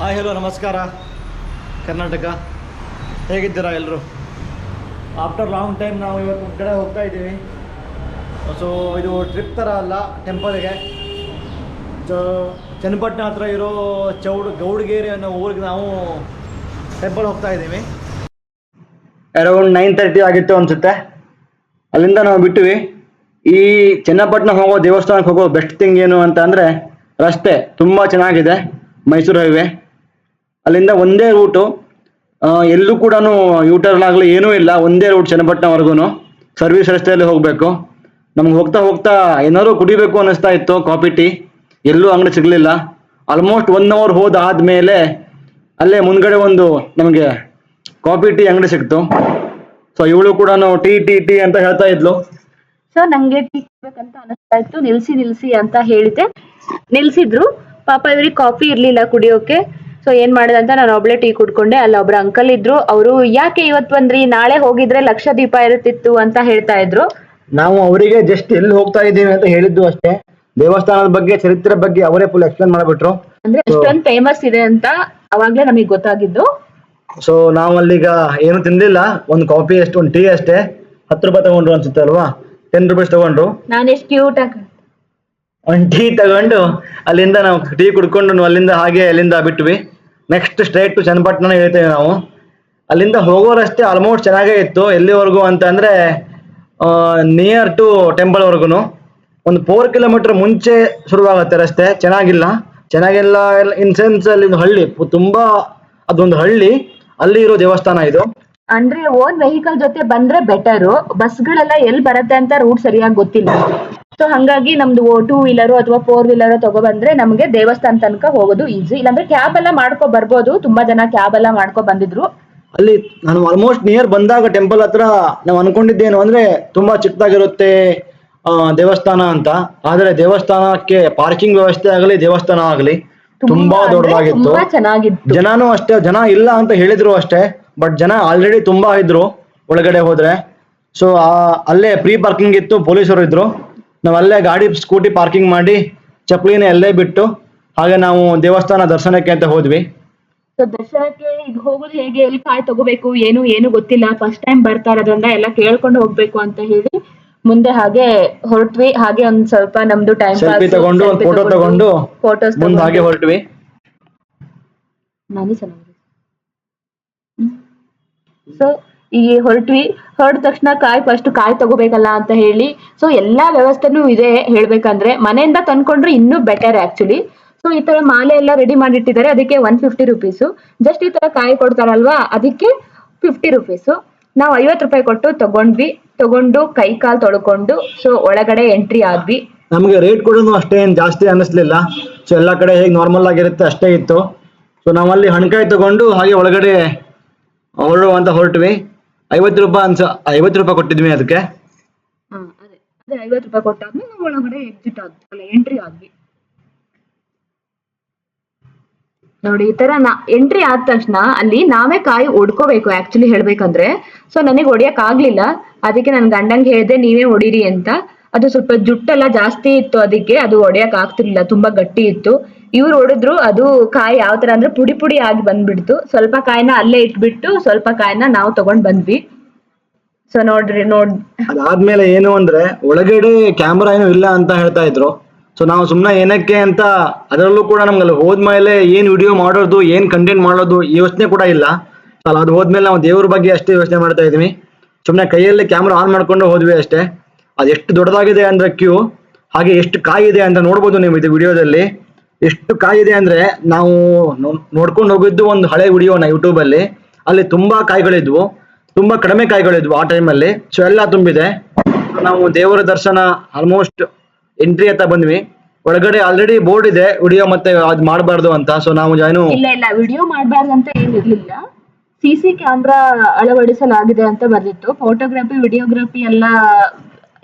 Hi hello ನಮಸ್ಕಾರ. ಕರ್ನಾಟಕ. ಹೇಗಿದ್ದೀರಾ ಎಲ್ಲರೂ ಆಫ್ಟರ್ ಲಾಂಗ್ ಟೈಮ್ ನಾವು ಇವತ್ತು ಒಂದು ಕಡೆ ಹೋಗ್ತಾ ಇದ್ದೀವಿ. ಸೊ ಇದು ಟ್ರಿಪ್ ಥರ ಅಲ್ಲ ಟೆಂಪಲ್ಗೆ ಸೊ ಚನ್ನಪಟ್ಟಣ ಹತ್ರ ಇರೋ ಚೌಡ್ ಗೌಡಗೇರಿ ಅನ್ನೋ ಊರಿಗೆ ನಾವು ಟೆಂಪಲ್ ಹೋಗ್ತಾ ಇದ್ದೀವಿ. ಅರೌಂಡ್ ನೈನ್ ತರ್ಟಿ ಆಗಿತ್ತು ಅನಿಸುತ್ತೆ. ಅಲ್ಲಿಂದ ನಾವು ಬಿಟ್ಟಿವಿ ಈ ಚನ್ನಪಟ್ಟಣ ಹೋಗೋ ದೇವಸ್ಥಾನಕ್ಕೆ ಹೋಗೋ ಬೆಸ್ಟ್ ಥಿಂಗ್ ಏನು ಅಂತ ಅಂದರೆ ರಸ್ತೆ ತುಂಬ ಚೆನ್ನಾಗಿದೆ. ಮೈಸೂರು ಹೈವೇ ಅಲ್ಲಿಂದ ಒಂದೇ ರೂಟು ಎಲ್ಲೂ ಕೂಡ ಯೂಟರ್ನ್ ಆಗಲಿ ಏನೂ ಇಲ್ಲ, ಒಂದೇ ರೂಟ್ ಚನ್ನಪಟ್ಟಣವರೆಗೂ ಸರ್ವಿಸ್ ರಸ್ತೆಯಲ್ಲಿ ಹೋಗಬೇಕು. ನಮ್ಗೆ ಹೋಗ್ತಾ ಹೋಗ್ತಾ ಏನಾದ್ರು ಕುಡಿಬೇಕು ಅನ್ನಿಸ್ತಾ ಇತ್ತು, ಕಾಫಿ, ಟೀ. ಎಲ್ಲೂ ಅಂಗಡಿ ಸಿಗಲಿಲ್ಲ. ಆಲ್ಮೋಸ್ಟ್ ಒನ್ ಅವರ್ ಹೋದಾದ್ಮೇಲೆ ಅಲ್ಲೇ ಮುಂದ್ಗಡೆ ಒಂದು ನಮಗೆ ಕಾಫಿ, ಟೀ ಅಂಗಡಿ ಸಿಕ್ತು. ಸೊ ಇವಳು ಕೂಡ ಟೀ ಟೀ ಟೀ ಅಂತ ಹೇಳ್ತಾ ಇದ್ಲು. ಸೊ ನಂಗೆ ಟೀ ಬೇಕಂತ ಅನಿಸ್ತಾ ಇತ್ತು. ನಿಲ್ಸಿ ನಿಲ್ಸಿ ಅಂತ ಹೇಳಿದೆ ನಿಲ್ಸಿದ್ರು. ಪಾಪ, ಇವ್ರಿಗೆ ಕಾಫಿ ಇರ್ಲಿಲ್ಲ ಕುಡಿಯೋಕೆ. ಸೊ ಏನ್ ಮಾಡಿದೆ ಅಂತ ನಾನು ಒಬ್ಳೆ ಟೀ ಕುಡ್ಕೊಂಡೆ ಅಲ್ಲಿ ಒಬ್ರು ಅಂಕಲ್ ಇದ್ರು. ಅವರು ಯಾಕೆ ಇವತ್ ಬಂದ್ರಿ? ನಾಳೆ ಹೋಗಿದ್ರೆ ಲಕ್ಷ ದೀಪ ಇರುತ್ತಿತ್ತು ಅಂತ ಹೇಳ್ತಾ ಇದ್ರು. ನಾವು ಅವರಿಗೆ ಜಸ್ಟ್ ಎಲ್ಲಿ ಹೋಗ್ತಾ ಇದ್ದೀವಿ ಅಂತ ಹೇಳಿದ್ದು ಅಷ್ಟೇ. ದೇವಸ್ಥಾನದ ಬಗ್ಗೆ ಚರಿತ್ರೆ ಬಗ್ಗೆ ಅವರೇ ಫುಲ್ ಎಕ್ಸ್ಪ್ಲೇನ್ ಮಾಡ್ಬಿಟ್ರು. ಅಂದ್ರೆ ಎಷ್ಟೊಂದು ಫೇಮಸ್ ಇದೆ ಅಂತ ಅವಾಗ್ಲೇ ನಮಗೆ ಗೊತ್ತಾಗಿದ್ದು. ಸೊ ನಾವು ಅಲ್ಲಿಗ ಏನು ತಿಂದಿಲ್ಲ. ಒಂದು ಕಾಫಿ ಅಷ್ಟು ಒಂದು ಟೀ ಅಷ್ಟೇ. ಹತ್ತು ರೂಪಾಯಿ ತಗೊಂಡ್ರು ಅನ್ಸುತ್ತೆ ಅಲ್ವಾ? ಟೆನ್ ರುಪೀಸ್ ತಗೊಂಡ್ರು. ನಾನು ಎಷ್ಟು ಕ್ಯೂಟ್ ಆಗಿ ಒಂದು ಟೀ ತಗೊಂಡು ಅಲ್ಲಿಂದ ನಾವು ಟೀ ಕುಡ್ಕೊಂಡು ಅಲ್ಲಿಂದ ಹಾಗೆ ಅಲ್ಲಿಂದ ಬಿಟ್ವಿ. ನೆಕ್ಸ್ಟ್ ಸ್ಟ್ರೈಟ್ ಟು ಚನ್ನಪಟ್ಟಣ ಹೇಳ್ತೇವೆ ನಾವು. ಅಲ್ಲಿಂದ ಹೋಗೋ ರಸ್ತೆ ಆಲ್ಮೋಸ್ಟ್ ಚೆನ್ನಾಗೇ ಇತ್ತು. ಎಲ್ಲಿವರೆಗೂ ಅಂತ ಅಂದ್ರೆ ನಿಯರ್ ಟು ಟೆಂಪಲ್ ವರ್ಗುನು. ಒಂದು ಫೋರ್ ಕಿಲೋಮೀಟರ್ ಮುಂಚೆ ಶುರುವಾಗುತ್ತೆ ರಸ್ತೆ. ಚೆನ್ನಾಗಿಲ್ಲ. ಚೆನ್ನಾಗಿಲ್ಲ ಇನ್ ಸೆನ್ಸ್ ಅಲ್ಲಿ ಹಳ್ಳಿ. ತುಂಬಾ ಅದೊಂದು ಹಳ್ಳಿ. ಅಲ್ಲಿ ಇರೋ ದೇವಸ್ಥಾನ ಇದು. ಅಂದ್ರೆ ಓನ್ ವೆಹಿಕಲ್ ಜೊತೆ ಬಂದ್ರೆ ಬೆಟರ್ ಬಸ್ಗಳೆಲ್ಲ ಎಲ್ಲಿ ಬರುತ್ತೆ ಅಂತ ರೂಟ್ ಸರಿಯಾಗಿ ಗೊತ್ತಿಲ್ಲ. ಸೊ ಹಂಗಾಗಿ ನಮ್ದು ಟೂ ವೀಲರ್ ಅಥವಾ ಫೋರ್ ವೀಲರ್ ತಗೊಬಂದ್ರೆ ನಮಗೆ ದೇವಸ್ಥಾನ ತನಕ ಹೋಗೋದು ಈಸಿ ಇಲ್ಲಾಂದ್ರೆ ಕ್ಯಾಬ್ ಎಲ್ಲ ಮಾಡ್ಕೊ ಬರ್ಬೋದು. ತುಂಬಾ ಜನ ಕ್ಯಾಬ್ ಎಲ್ಲ ಮಾಡ್ಕೊ ಬಂದಿದ್ರು. ಅಲ್ಲಿ ನಾನು ಆಲ್ಮೋಸ್ಟ್ ನಿಯರ್ ಬಂದಾಗ ಟೆಂಪಲ್ ಹತ್ರ ನಾವು ಅನ್ಕೊಂಡಿದ್ದೇನು ಅಂದ್ರೆ ತುಂಬಾ ಚಿಕ್ಕದಾಗಿರುತ್ತೆ ಆ, ದೇವಸ್ಥಾನ ಅಂತ. ಆದ್ರೆ ದೇವಸ್ಥಾನಕ್ಕೆ ಪಾರ್ಕಿಂಗ್ ವ್ಯವಸ್ಥೆ ಆಗಲಿ ದೇವಸ್ಥಾನ ಆಗಲಿ ತುಂಬಾ ಅಂದ್ರೆ ದೊಡ್ಡದಾಗಿತ್ತು. ತುಂಬಾ ಚೆನ್ನಾಗಿತ್ತು. ಜನನೂ ಅಷ್ಟೇ ಜನ ಇಲ್ಲ ಅಂತ ಹೇಳಿದ್ರು ಅಷ್ಟೇ ಬಟ್ ಜನ ಆಲ್ರೆಡಿ ತುಂಬಾ ಇದ್ರು ಒಳಗಡೆ ಹೋದ್ರೆ. ಸೊ ಅಲ್ಲೇ ಪ್ರೀ ಪಾರ್ಕಿಂಗ್ ಇತ್ತು ಪೊಲೀಸರು ಇದ್ರು. ನಾವು ಅಲ್ಲೇ ಗಾಡಿ ಸ್ಕೂಟಿ ಪಾರ್ಕಿಂಗ್ ಮಾಡಿ ಚಪ್ಪಲಿನ ಎಲ್ಲೇ ಬಿಟ್ಟು ಹಾಗೆ ನಾವು ದೇವಸ್ಥಾನ ದರ್ಶನಕ್ಕೆ ಅಂತ ಹೋದ್ವಿ. ಸೊ ದರ್ಶನಕ್ಕೆ ಈಗ ಹೋಗೋದು ಹೇಗೆ? ಎಲ್ಲಿ ಕಾಯ್ ತಗೋಬೇಕು? ಏನು ಏನು ಗೊತ್ತಿಲ್ಲ. ಫಸ್ಟ್ ಟೈಮ್ ಬರ್ತಾ ಇರೋದ್ರಿಂದ ಎಲ್ಲ ಕೇಳ್ಕೊಂಡು ಹೋಗ್ಬೇಕು ಅಂತ ಹೇಳಿ ಮುಂದೆ ಹಾಗೆ ಹೊರಟ್ವಿ. ಹಾಗೆ ಒಂದ್ ಸ್ವಲ್ಪ ನಮ್ದು ಟೈಮ್ ಸೆಲ್ಫಿ ತಗೊಂಡು ಒಂದು ಫೋಟೋ ತಗೊಂಡು ಫೋಟೋಸ್ ಮುಂದೆ ಹಾಗೆ ಹೊರಟ್ವಿ. ನಾನು ಚೆನ್ನಾಗಿದೆ ಸೊ ಈ ಹೊರಟ್ವಿ. ಹೊರಟ ತಕ್ಷಣ ಕಾಯಿ ಫಸ್ಟ್ ಕಾಯಿ ತಗೋಬೇಕಲ್ಲ ಅಂತ ಹೇಳಿ. ಸೊ ಎಲ್ಲಾ ವ್ಯವಸ್ಥೆನೂ ಇದೆ ಹೇಳ್ಬೇಕಂದ್ರೆ. ಮನೆಯಿಂದ ತಂದ್ಕೊಂಡ್ರೆ ಇನ್ನೂ ಬೆಟರ್ ಆಕ್ಚುಲಿ ಸೊ ಈ ತರ ಮಾಲೆ ಎಲ್ಲ ರೆಡಿ ಮಾಡಿಟ್ಟಿದ್ದಾರೆ. ಅದಕ್ಕೆ ಒನ್ ಫಿಫ್ಟಿ ರುಪೀಸು ಜಸ್ಟ್ ಈ ತರ ಕಾಯಿ ಕೊಡ್ತಾರಲ್ವಾ? ಅದಕ್ಕೆ ಫಿಫ್ಟಿ ರುಪೀಸು ನಾವು ಐವತ್ತು ರೂಪಾಯಿ ಕೊಟ್ಟು ತಗೊಂಡ್ವಿ. ತಗೊಂಡು ಕೈ ಕಾಲು ತೊಳ್ಕೊಂಡು. ಸೊ ಒಳಗಡೆ ಎಂಟ್ರಿ ಆದ್ವಿ. ನಮಗೆ ರೇಟ್ ಕೂಡ ಅಷ್ಟೇ ಏನು ಜಾಸ್ತಿ ಅನ್ನಿಸ್ಲಿಲ್ಲ. ಸೊ ಎಲ್ಲ ಕಡೆ ಹೇಗೆ ನಾರ್ಮಲ್ ಆಗಿರುತ್ತೆ ಅಷ್ಟೇ ಇತ್ತು. ಸೊ ನಾವಲ್ಲಿ ಹಣ್ಕಾಯಿ ತಗೊಂಡು ಹಾಗೆ ಒಳಗಡೆ ಹೊರಡುವಂತ ಹೊರಟ್ವಿ. ಐವತ್ತು ರೂಪಾಯಿ ಅನ್ಸ, ಐವತ್ತು ರೂಪಾಯಿ ಕೊಟ್ಟಿದ್ವಿ ಅದಕ್ಕೆ. ಅದೇ ಐವತ್ತು ರೂಪಾಯಿ ಕೊಟ್ಟಾದ್ಮೇಲೆ ನಾವು ಒಳಗಡೆ ಎಕ್ಸಿಟ್ ಅಲ್ಲ ಎಂಟ್ರಿ ಆದ್ವಿ. ನೋಡಿ, ಈ ತರ ನಾ ಎಂಟ್ರಿ ಆದ ತಕ್ಷಣ ಅಲ್ಲಿ ನಾವೇ ಕಾಯಿ ಒಡ್ಕೋಬೇಕು ಆಕ್ಚುಲಿ ಹೇಳ್ಬೇಕಂದ್ರೆ. ಸೊ ನನಗೆ ಹೊಡಿಯಕ್ ಆಗ್ಲಿಲ್ಲ. ಅದಕ್ಕೆ ನನ್ ಗಂಡಂಗೆ ಹೇಳ್ದೆ, ನೀವೇ ಹೊಡೀರಿ ಅಂತ. ಅದು ಸ್ವಲ್ಪ ಜುಟ್ಟೆಲ್ಲ ಜಾಸ್ತಿ ಇತ್ತು ಅದಕ್ಕೆ, ಅದು ಹೊಡಿಯಕ್ ಆಗ್ತಿರ್ಲಿಲ್ಲ, ತುಂಬಾ ಗಟ್ಟಿ ಇತ್ತು. ಇವ್ರು ಹೊಡೆದ್ರು, ಅದು ಕಾಯಿ ಯಾವ ತರ ಅಂದ್ರೆ ಪುಡಿ ಪುಡಿ ಆಗಿ ಬಂದ್ಬಿಡ್ತು. ಸ್ವಲ್ಪ ಕಾಯಿನ ಅಲ್ಲೇ ಇಟ್ಬಿಟ್ಟು, ಸ್ವಲ್ಪ ಕಾಯಿನ ನಾವು ತಗೊಂಡ್ ಬಂದ್ವಿ. ಸೊ ನೋಡ್ರಿ, ನೋಡ್ ಅದಾದ್ಮೇಲೆ ಏನು ಅಂದ್ರೆ, ಒಳಗಡೆ ಕ್ಯಾಮ್ರಾ ಏನು ಇಲ್ಲ ಅಂತ ಹೇಳ್ತಾ ಇದ್ರು. ಸೊ ನಾವು ಸುಮ್ಮನೆ ಏನಕ್ಕೆ ಅಂತ ಅದರಲ್ಲೂ ಕೂಡ ನಮ್ಗೆ ಅಲ್ಲಿ ಹೋದ್ಮೇಲೆ ಏನ್ ವಿಡಿಯೋ ಮಾಡೋದು, ಏನ್ ಕಂಟೆಂಟ್ ಮಾಡೋದು ಯೋಚನೆ ಕೂಡ ಇಲ್ಲ. ಅಲ್ಲ ಅದು ಹೋದ್ಮೇಲೆ ನಾವು ದೇವ್ರ ಬಗ್ಗೆ ಅಷ್ಟೇ ಯೋಚನೆ ಮಾಡ್ತಾ ಇದೀವಿ. ಸುಮ್ಮನೆ ಕೈಯಲ್ಲಿ ಕ್ಯಾಮ್ರಾ ಆನ್ ಮಾಡ್ಕೊಂಡು ಹೋದ್ವಿ ಅಷ್ಟೇ. ಅದು ಎಷ್ಟು ದೊಡ್ಡದಾಗಿದೆ ಅಂದ್ರೆ ಕ್ಯೂ, ಹಾಗೆ ಎಷ್ಟು ಕಾಯಿದೆ ಅಂತ ನೋಡ್ಬೋದು ನೀವು ಇದು ವಿಡಿಯೋದಲ್ಲಿ ಎಷ್ಟು ಕಾಯಿ ಇದೆ ಅಂದ್ರೆ ನಾವು ನೋಡ್ಕೊಂಡು ಹೋಗಿದ್ದು ಒಂದು ಹಳೆ ವಿಡಿಯೋನ ಯೂಟ್ಯೂಬ್ ಅಲ್ಲಿ. ಅಲ್ಲಿ ತುಂಬಾ ಕಾಯಿಗಳಿದ್ವು. ತುಂಬಾ ಕಡಿಮೆ ಕಾಯಿಗಳಿದ್ವು ಆ ಟೈಮಲ್ಲಿ ಸೊ ಎಲ್ಲ ತುಂಬಿದೆ. ನಾವು ದೇವರ ದರ್ಶನ ಆಲ್ಮೋಸ್ಟ್ ಎಂಟ್ರಿ ಅಂತ ಬಂದ್ವಿ. ಒಳಗಡೆ ಆಲ್ರೆಡಿ ಬೋರ್ಡ್ ಇದೆ. ವಿಡಿಯೋ ಮತ್ತೆ ಅದ್ ಮಾಡಬಾರ್ದು ಅಂತ. ಸೊ ನಾವು ಏನು ಇಲ್ಲ ಇಲ್ಲ. ವಿಡಿಯೋ ಮಾಡಬಾರ್ದು ಅಂತ ಏನಿರ್ಲಿಲ್ಲ ಸಿ ಸಿ ಕ್ಯಾಮ್ರಾ ಅಳವಡಿಸಲಾಗಿದೆ ಅಂತ ಬರ್ದಿತ್ತು. ಫೋಟೋಗ್ರಫಿ ವಿಡಿಯೋಗ್ರಫಿ ಎಲ್ಲ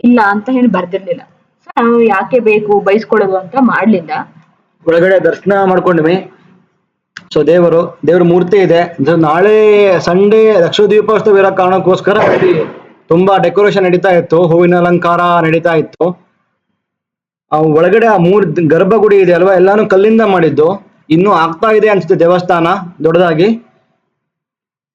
ಇಲ್ಲ ಅಂತ ಹೇಳಿ ಬರ್ದಿರ್ಲಿಲ್ಲ. ಸೊ ನಾವು ಯಾಕೆ ಬೇಕು ಬೈಸ್ಕೊಳ್ಳೋದು ಅಂತ ಮಾಡ್ಲಿಲ್ಲ. ಒಳಗಡೆ ದರ್ಶನ ಮಾಡ್ಕೊಂಡ್ವಿ. ಸೊ ದೇವರು, ದೇವ್ರ ಮೂರ್ತಿ ಇದೆ. ನಾಳೆ ಸಂಡೇ ಲಕ್ಷ ದೀಪೋತ್ಸವ ಇರೋ ಕಾರಣಕ್ಕೋಸ್ಕರ ತುಂಬಾ ಡೆಕೋರೇಷನ್ ನಡೀತಾ ಇತ್ತು. ಹೂವಿನ ಅಲಂಕಾರ ನಡೀತಾ ಇತ್ತು. ಒಳಗಡೆ ಆ ಮೂರ್ ಗರ್ಭಗುಡಿ ಇದೆ ಅಲ್ವಾ? ಎಲ್ಲಾನು ಕಲ್ಲಿಂದ ಮಾಡಿದ್ದು. ಇನ್ನು ಆಗ್ತಾ ಇದೆ ಅನ್ಸುತ್ತೆ ದೇವಸ್ಥಾನ, ದೊಡ್ಡದಾಗಿ.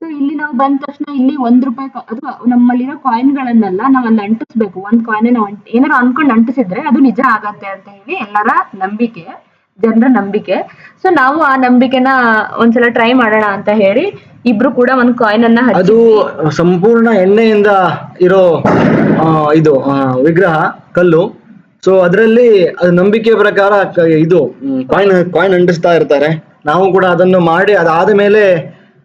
ಇಲ್ಲಿ ನಾವು ಬಂದ ತಕ್ಷಣ ಇಲ್ಲಿ ಒಂದ್ ರೂಪಾಯಿ ಅಥವಾ ನಮ್ಮಲ್ಲಿರೋ ಕಾಯಿನ್ ಗಳನ್ನೆಲ್ಲ ನಾವ್ ಅಲ್ಲಿ ಅಂಟಿಸ್ಬೇಕು. ಒಂದ್ ಕಾಯಿನ್ ಏನಾರ ಏನಾರು ಅನ್ಕೊಂಡ್ ಅಂಟಿಸಿದ್ರೆ ಅದು ನಿಜ ಆಗತ್ತೆ ಅಂತ ಹೇಳಿ ಎಲ್ಲರ ನಂಬಿಕೆ. ಜನರ ನಂಬಿಕೆ. ಸೊ ನಾವು ಆ ನಂಬಿಕೆನ ಒಂದ್ಸಲ ಟ್ರೈ ಮಾಡೋಣ ಅಂತ ಹೇಳಿ ಇಬ್ರು ಕೂಡ ಒಂದ್ ಕಾಯಿನ್ ಅನ್ನ ಅದು ಸಂಪೂರ್ಣ ಎಣ್ಣೆಯಿಂದ ಇರೋ ಇದು ವಿಗ್ರಹ ಕಲ್ಲು. ಸೊ ಅದರಲ್ಲಿ ಅದು ನಂಬಿಕೆ ಪ್ರಕಾರ ಇದು ಕಾಯಿನ್ ಕಾಯಿನ್ ಅಂಟಿಸ್ತಾ ಇರ್ತಾರೆ. ನಾವು ಕೂಡ ಅದನ್ನು ಮಾಡಿ ಅದಾದ ಮೇಲೆ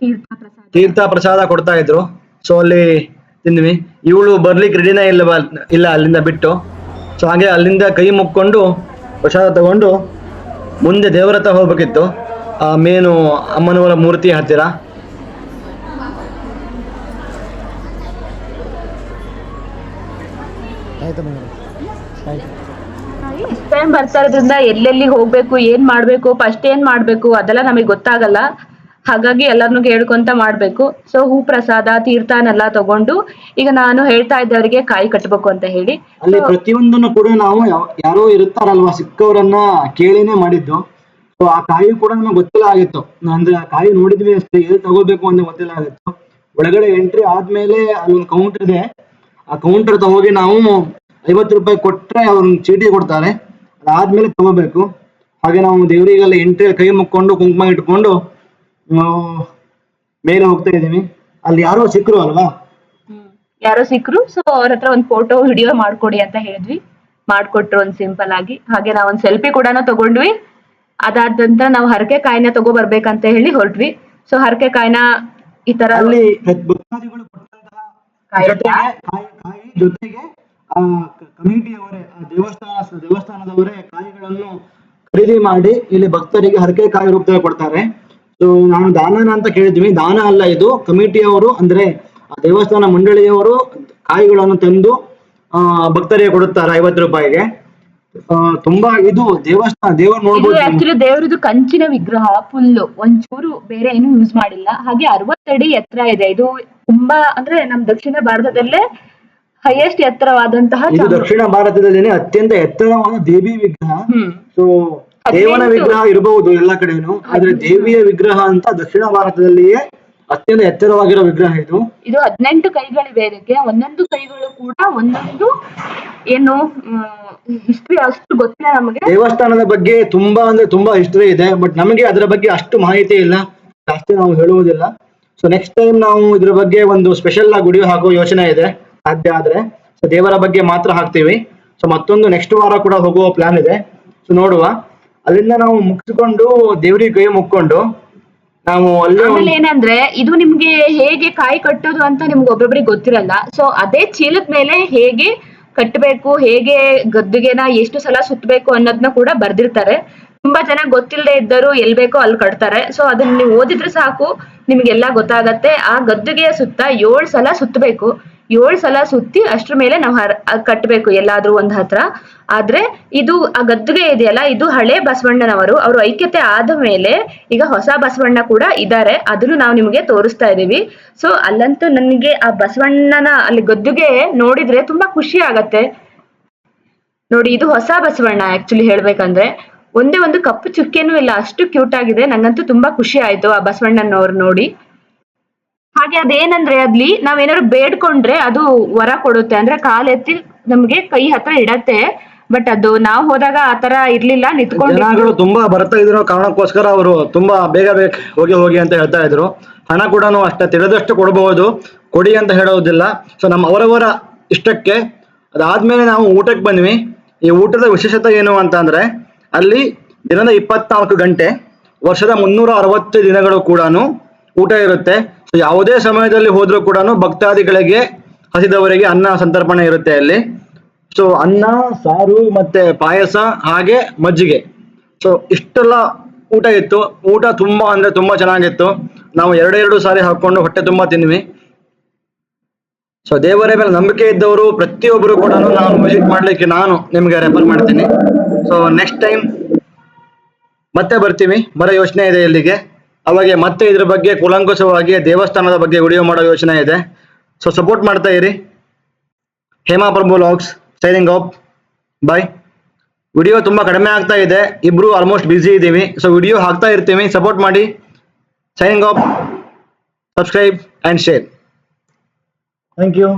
ತೀರ್ಥ ಪ್ರಸಾದ ತೀರ್ಥ ಪ್ರಸಾದ ಕೊಡ್ತಾ ಇದ್ರು. ಸೊ ಅಲ್ಲಿ ತಿಂದ್ವಿ. ಇವಳು ಬರ್ಲಿಕ್ಕೆ ರೆಡಿನೇ ಇಲ್ಲ ಇಲ್ಲ ಅಲ್ಲಿಂದ ಬಿಟ್ಟು. ಸೊ ಹಾಗೆ ಅಲ್ಲಿಂದ ಕೈ ಮುಕ್ಕೊಂಡು ಪ್ರಸಾದ ತಗೊಂಡು ಮುಂದೆ ದೇವರ ಹತ್ರ ಹೋಗ್ಬೇಕಿತ್ತು. ಆ ಮೇನು ಅಮ್ಮನವರ ಮೂರ್ತಿ ಹತ್ತಿರ. ಟೈಮ್ ಬರ್ತಾ ಇರೋದ್ರಿಂದ ಎಲ್ಲೆಲ್ಲಿ ಹೋಗ್ಬೇಕು ಏನ್ ಮಾಡ್ಬೇಕು ಫಸ್ಟ್ ಏನ್ ಮಾಡ್ಬೇಕು ಅದೆಲ್ಲ ನಮಗೆ ಗೊತ್ತಾಗಲ್ಲ. ಹಾಗಾಗಿ ಎಲ್ಲರನ್ನು ಕೇಳ್ಕೊಂತ ಮಾಡ್ಬೇಕು. ಸೊ ಹೂ ಪ್ರಸಾದ ತೀರ್ಥನೆಲ್ಲ ತಗೊಂಡು ಈಗ ನಾನು ಹೇಳ್ತಾ ಇದ್ದವರಿಗೆ ಕಾಯಿ ಕಟ್ಟಬೇಕು ಅಂತ ಹೇಳಿ. ಅಲ್ಲಿ ಪ್ರತಿಯೊಂದನ್ನು ಕೂಡ ನಾವು ಯಾರೋ ಇರುತ್ತಾರಲ್ವಾ ಸಿಕ್ಕವರನ್ನ ಕೇಳಿನೇ ಮಾಡಿದ್ದು. ಸೊ ಆ ಕಾಯಿ ಕೂಡ ನಮಗೆ ಗೊತ್ತಿಲ್ಲ ಆಗಿತ್ತು. ಅಂದ್ರೆ ಆ ಕಾಯಿ ನೋಡಿದ್ವಿ ಅಷ್ಟೇ ಎಲ್ಲಿ ತಗೋಬೇಕು ಅಂತ ಗೊತ್ತಿಲ್ಲ ಆಗಿತ್ತು. ಒಳಗಡೆ ಎಂಟ್ರಿ ಆದ್ಮೇಲೆ ಅಲ್ಲೊಂದು ಕೌಂಟರ್ ಇದೆ. ಆ ಕೌಂಟರ್ ತಗೋಗಿ ನಾವು ಐವತ್ತು ರೂಪಾಯಿ ಕೊಟ್ರೆ ಅವ್ರ ಚೀಟಿ ಕೊಡ್ತಾರೆ. ಅದಾದ್ಮೇಲೆ ತಗೋಬೇಕು. ಹಾಗೆ ನಾವು ದೇವರಿಗೆಲ್ಲ ಎಂಟ್ರಿ ಕೈ ಮುಕ್ಕೊಂಡು ಕುಂಕುಮ ಇಟ್ಕೊಂಡು ಮೇಲೆ ಹೋಗ್ತಾ ಇದೀವಿ ಅಲ್ಲಿ ಯಾರೋ ಸಿಕ್ಕರು ಅಲ್ವಾ? ಯಾರೋ ಸಿಕ್ರು ಸೊ ಅವ್ರ ಹತ್ರ ಒಂದ್ ಫೋಟೋ ವಿಡಿಯೋ ಮಾಡ್ಕೊಡಿ ಅಂತ ಹೇಳಿದ್ವಿ. ಮಾಡ್ಕೊಟ್ರು ಒಂದ್ ಸಿಂಪಲ್ ಆಗಿ. ಹಾಗೆ ನಾವ್ ಒಂದ್ ಸೆಲ್ಫಿ ಕೂಡ ತಗೊಂಡ್ವಿ. ಅದಾದಂತ ನಾವು ಹರಕೆ ಕಾಯಿನ ತಗೋ ಬರ್ಬೇಕಂತ ಹೇಳಿ ಹೊರಟ್ವಿ. ಸೊ ಹರಕೆ ಕಾಯಿನ ಈ ತರ ಅಲ್ಲಿ ಭಕ್ತಾದಿಗಳು ಕೊಟ್ಟಂತಹ ಜೊತೆಗೆ ಕಾಯಿ ಕಾಯಿ ಜೊತೆಗೆ ಆ ಕಮಿಟಿಯವರೇ ಆ ದೇವಸ್ಥಾನ ದೇವಸ್ಥಾನದವರೇ ಕಾಯಿಗಳನ್ನು ಖರೀದಿ ಮಾಡಿ ಇಲ್ಲಿ ಭಕ್ತರಿಗೆ ಹರಕೆ ಕಾಯಿ ರೂಪದಲ್ಲಿ ಕೊಡ್ತಾರೆ. ಸೊ ನಾನು ದಾನನ ಅಂತ ಕೇಳಿದ್ವಿ. ದಾನ ಅಲ್ಲ ಇದು. ಕಮಿಟಿಯವರು ಅಂದ್ರೆ ಆ ದೇವಸ್ಥಾನ ಮಂಡಳಿಯವರು ಕಾಯಿಗಳನ್ನು ತಂದು ಆ ಭಕ್ತರಿಗೆ ಕೊಡುತ್ತಾರೆ ಐವತ್ತು ರೂಪಾಯಿಗೆ. ತುಂಬಾ ಇದು ದೇವಸ್ಥಾನ ದೇವರು ನೋಡಬಹುದು ನೋಡ್ಬೋದು ನೀವು. ಆಕ್ಚುಲಿ ದೇವ್ರದ್ದು ಕಂಚಿನ ವಿಗ್ರಹ ಫುಲ್ ಒಂಚೂರು ಬೇರೆ ಏನು ಯೂಸ್ ಮಾಡಿಲ್ಲ. ಹಾಗೆ ಅರವತ್ತಡಿ ಎತ್ತರ ಇದೆ. ಇದು ತುಂಬಾ ಅಂದ್ರೆ ನಮ್ ದಕ್ಷಿಣ ಭಾರತದಲ್ಲೇ ಹೈಯೆಸ್ಟ್ ಎತ್ತರವಾದಂತಹ ಇದು ದಕ್ಷಿಣ ಭಾರತದಲ್ಲಿನೇ ಅತ್ಯಂತ ಎತ್ತರವಾದ ದೇವಿ ವಿಗ್ರಹ. ಸೊ ದೇವನ ವಿಗ್ರಹ ಇರಬಹುದು ಎಲ್ಲ ಕಡೆನು ಆದ್ರೆ ದೇವಿಯ ವಿಗ್ರಹ ಅಂತ ದಕ್ಷಿಣ ಭಾರತದಲ್ಲಿಯೇ ಅತ್ಯಂತ ಎತ್ತರವಾಗಿರೋ ವಿಗ್ರಹ ಇದು. ಇದು ಹದಿನೆಂಟು ಕೈಗಳಿವೆ ಇದಕ್ಕೆ. ಒಂದೊಂದು ಕೈಗಳು ಕೂಡ ಒಂದೊಂದು ಏನು ಹಿಸ್ಟ್ರಿ ಅಷ್ಟು ಗೊತ್ತಿಲ್ಲ ನಮಗೆ. ದೇವಸ್ಥಾನದ ಬಗ್ಗೆ ತುಂಬಾ ಅಂದ್ರೆ ತುಂಬಾ ಹಿಸ್ಟ್ರಿ ಇದೆ ಬಟ್ ನಮಗೆ ಅದರ ಬಗ್ಗೆ ಅಷ್ಟು ಮಾಹಿತಿ ಇಲ್ಲ. ಜಾಸ್ತಿ ನಾವು ಹೇಳುವುದಿಲ್ಲ. ಸೊ ನೆಕ್ಸ್ಟ್ ಟೈಮ್ ನಾವು ಇದ್ರ ಬಗ್ಗೆ ಒಂದು ಸ್ಪೆಷಲ್ ಆಗಿ ಗುಡಿ ಹಾಕೋ ಯೋಚನೆ ಇದೆ ಸಾಧ್ಯ ಆದ್ರೆ. ಸೊ ದೇವರ ಬಗ್ಗೆ ಮಾತ್ರ ಹಾಕ್ತೀವಿ. ಸೊ ಮತ್ತೊಂದು ನೆಕ್ಸ್ಟ್ ವಾರ ಕೂಡ ಹೋಗುವ ಪ್ಲಾನ್ ಇದೆ. ಸೊ ನೋಡುವ. ಅಲ್ಲಿಂದ ನಾವು ಮುಗಿಸ್ಕೊಂಡು ದೇವ್ರಿಗೆ ಕೈ ಮುಕ್ಕೊಂಡು ನಾವು ಏನಂದ್ರೆ, ಇದು ನಿಮ್ಗೆ ಹೇಗೆ ಕಾಯಿ ಕಟ್ಟೋದು ಅಂತ ನಿಮ್ಗೆ ಒಬ್ಬೊಬ್ಬರಿಗೆ ಗೊತ್ತಿರಲ್ಲ. ಸೊ ಅದೇ ಚೀಲದ ಮೇಲೆ ಹೇಗೆ ಕಟ್ಟಬೇಕು ಹೇಗೆ ಗದ್ದುಗೆನ ಎಷ್ಟು ಸಲ ಸುತ್ತಬೇಕು ಅನ್ನೋದನ್ನ ಕೂಡ ಬರ್ದಿರ್ತಾರೆ. ತುಂಬಾ ಜನ ಗೊತ್ತಿಲ್ಲದೆ ಇದ್ದರು ಎಲ್ ಬೇಕೋ ಅಲ್ಲಿ ಕಟ್ತಾರೆ. ಸೊ ಅದನ್ನ ನೀವು ಓದಿದ್ರೆ ಸಾಕು, ನಿಮ್ಗೆಲ್ಲಾ ಗೊತ್ತಾಗತ್ತೆ. ಆ ಗದ್ದುಗೆಯ ಸುತ್ತ ಏಳ್ ಸಲ ಸುತ್ತಬೇಕು. ಏಳ್ ಸಲ ಸುತ್ತಿ ಅಷ್ಟ್ರ ಮೇಲೆ ನಾವು ಹರ ಕಟ್ಟಬೇಕು ಎಲ್ಲಾದ್ರೂ ಒಂದ್ ಹತ್ರ. ಆದ್ರೆ ಇದು ಆ ಗದ್ದುಗೆ ಇದೆಯಲ್ಲ, ಇದು ಹಳೆ ಬಸವಣ್ಣನವರು, ಅವರು ಐಕ್ಯತೆ ಆದ ಮೇಲೆ ಈಗ ಹೊಸ ಬಸವಣ್ಣ ಕೂಡ ಇದ್ದಾರೆ ಅದನ್ನು ನಾವು ನಿಮಗೆ ತೋರಿಸ್ತಾ ಇದೀವಿ. ಸೊ ಅಲ್ಲಂತೂ ನನಗೆ ಆ ಬಸವಣ್ಣನ ಅಲ್ಲಿ ಗದ್ದುಗೆ ನೋಡಿದ್ರೆ ತುಂಬಾ ಖುಷಿ ಆಗತ್ತೆ. ನೋಡಿ, ಇದು ಹೊಸ ಬಸವಣ್ಣ ಆಕ್ಚುಲಿ ಹೇಳ್ಬೇಕಂದ್ರೆ. ಒಂದೇ ಒಂದು ಕಪ್ಪು ಚುಕ್ಕೆನೂ ಇಲ್ಲ, ಅಷ್ಟು ಕ್ಯೂಟ್ ಆಗಿದೆ. ನಂಗಂತೂ ತುಂಬಾ ಖುಷಿ ಆಯ್ತು ಆ ಬಸವಣ್ಣನವ್ರು ನೋಡಿ. ಹಾಗೆ ಅದೇನಂದ್ರೆ ಅದ್ಲಿ ನಾವೇನಾದ್ರು ಬೇಡ್ಕೊಂಡ್ರೆ ಅದು ವರ ಕೊಡುತ್ತೆ. ಅಂದ್ರೆ ಕಾಲೆತ್ತಿ ನಮ್ಗೆ ಕೈ ಹತ್ರ ಇಡತ್ತೆ. ಬಟ್ ಅದು ನಾವ್ ಹೋದಾಗ ಆತರ ಇರ್ಲಿಲ್ಲ ನಿಂತ್ಕೊಂಡು ಜನಗಳು ತುಂಬಾ ಬರ್ತಾ ಇದ್ರು. ಕಾರಣಕ್ಕೋಸ್ಕರ ಅವರು ತುಂಬಾ ಬೇಗ ಬೇಗ ಹೋಗಿ ಹೋಗಿ ಅಂತ ಹೇಳ್ತಾ ಇದ್ರು. ಹಣ ಕೂಡ ಅಷ್ಟೇ ತಿಳಿದಷ್ಟು ಕೊಡಬಹುದು ಕೊಡಿ ಅಂತ ಹೇಳೋದಿಲ್ಲ. ಸೊ ನಮ್ಮ ಅವರವರ ಇಷ್ಟಕ್ಕೆ ಅದಾದ್ಮೇಲೆ ನಾವು ಊಟಕ್ಕೆ ಬಂದ್ವಿ. ಈ ಊಟದ ವಿಶೇಷತೆ ಏನು ಅಂತ ಅಂದ್ರೆ ಅಲ್ಲಿ ದಿನದ ಇಪ್ಪತ್ನಾಲ್ಕು ಗಂಟೆ ವರ್ಷದ ಮುನ್ನೂರ ಅರವತ್ತು ದಿನಗಳು ಕೂಡ ಊಟ ಇರುತ್ತೆ. ಯಾವುದೇ ಸಮಯದಲ್ಲಿ ಹೋದ್ರೂ ಕೂಡ ಭಕ್ತಾದಿಗಳಿಗೆ, ಹಸಿದವರಿಗೆ ಅನ್ನ ಸಂತರ್ಪಣೆ ಇರುತ್ತೆ ಅಲ್ಲಿ. ಸೊ ಅನ್ನ, ಸಾರು ಮತ್ತೆ ಪಾಯಸ ಹಾಗೆ ಮಜ್ಜಿಗೆ. ಸೊ ಇಷ್ಟೆಲ್ಲ ಊಟ ಇತ್ತು. ಊಟ ತುಂಬಾ ಅಂದ್ರೆ ತುಂಬಾ ಚೆನ್ನಾಗಿತ್ತು. ನಾವು ಎರಡೆರಡು ಸಾರಿ ಹಾಕೊಂಡು ಹೊಟ್ಟೆ ತುಂಬಾ ತಿನ್ವಿ ಸೊ ದೇವರ ಮೇಲೆ ನಂಬಿಕೆ ಇದ್ದವರು ಪ್ರತಿಯೊಬ್ಬರು ಕೂಡ ನಾನು ವಿಸಿಟ್ ಮಾಡ್ಲಿಕ್ಕೆ ನಾನು ನಿಮ್ಗೆ ರೆಫರ್ ಮಾಡ್ತೀನಿ. ಸೊ ನೆಕ್ಸ್ಟ್ ಟೈಮ್ ಮತ್ತೆ ಬರ್ತೀವಿ. ಬರೋ ಯೋಚನೆ ಇದೆ ಇಲ್ಲಿಗೆ. ಅವಾಗೆ ಮತ್ತೆ ಇದ್ರ ಬಗ್ಗೆ ಕೂಲಂಕುಷವಾಗಿ ದೇವಸ್ಥಾನದ ಬಗ್ಗೆ ವಿಡಿಯೋ ಮಾಡೋ ಯೋಚನೆ ಇದೆ. ಸೊ ಸಪೋರ್ಟ್ ಮಾಡ್ತಾ ಇರಿ. Hema Prabhu LOX signing off bye video ತುಂಬ ಕಡಿಮೆ ಆಗ್ತಾ ಇದೆ. ಇಬ್ರು ಆಲ್ಮೋಸ್ಟ್ ಬ್ಯುಸಿ ಇದ್ದೀವಿ ಸೊ ವಿಡಿಯೋ ಹಾಕ್ತಾ ಇರ್ತೀವಿ ಸಪೋರ್ಟ್ ಮಾಡಿ. Signing off subscribe and share thank you